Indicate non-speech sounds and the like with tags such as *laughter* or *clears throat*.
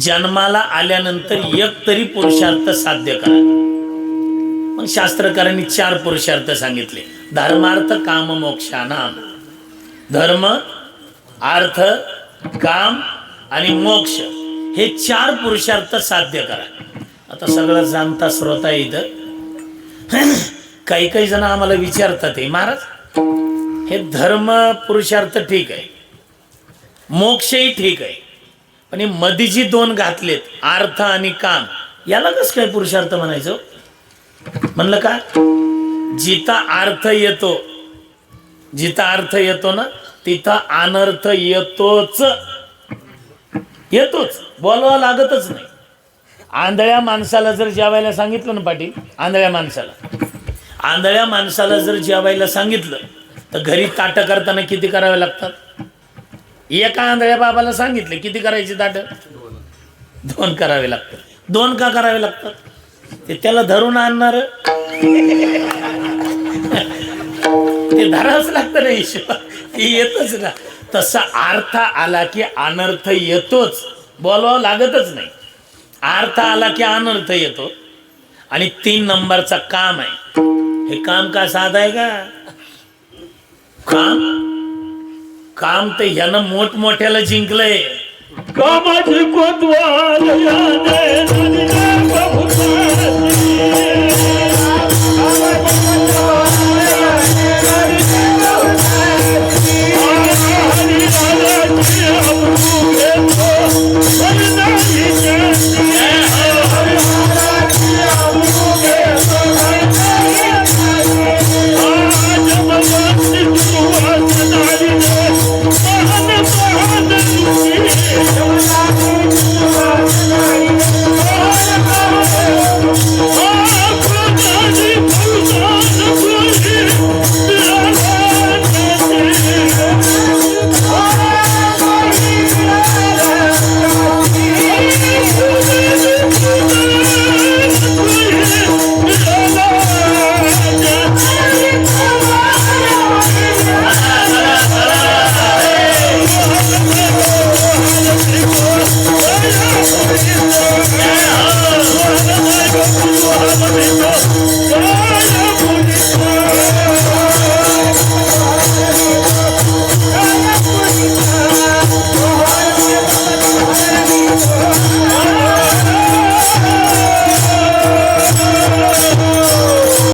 जन्माला आल्यानंतर एक तरी पुरुषार्थ साध्य करा. मग शास्त्रकारांनी चार पुरुषार्थ सांगितले. धर्मार्थ काम मोक्षानाम धर्म अर्थ काम आणि मोक्ष हे चार पुरुषार्थ साध्य करा. आता सगळं जाणता श्रोता इथं. *clears throat* काही काही जण आम्हाला विचारतात हे महाराज हे धर्म पुरुषार्थ ठीक आहे? मोक्षही ठीक आहे? पण हे मध्ये जी दोन घातलेत अर्थ आणि काम याला कस काय पुरुषार्थ म्हणायचो? म्हणलं का? जिथं अर्थ येतो जिथं अर्थ येतो ना तिथं अनर्थ येतोच. येतोच बोलावं लागतच नाही. आंधळ्या माणसाला जर जेवायला सांगितलं ना पाटील आंधळ्या माणसाला. आंधळ्या माणसाला जर जेवायला सांगितलं तर घरी ताटं करताना किती करावे लागतात? एका आंधळ्या बाबाला सांगितले किती करायची दाट? दोन करावे लागतात. दोन का करावे लागतात? ते त्याला धरून आणणार. ते धरावंच लागतं ना ईश्वर ते येतच ना. तसा अर्थ आला की अनर्थ येतोच. बोलावं लागतच नाही. अर्थ आला की अनर्थ येतो. आणि तीन नंबरचा काम आहे. हे काम का साधा आहे का? काम? काम तर ह्यानं मोठमोठ्याला जिंकलंय. कामाची कोतवाल यादे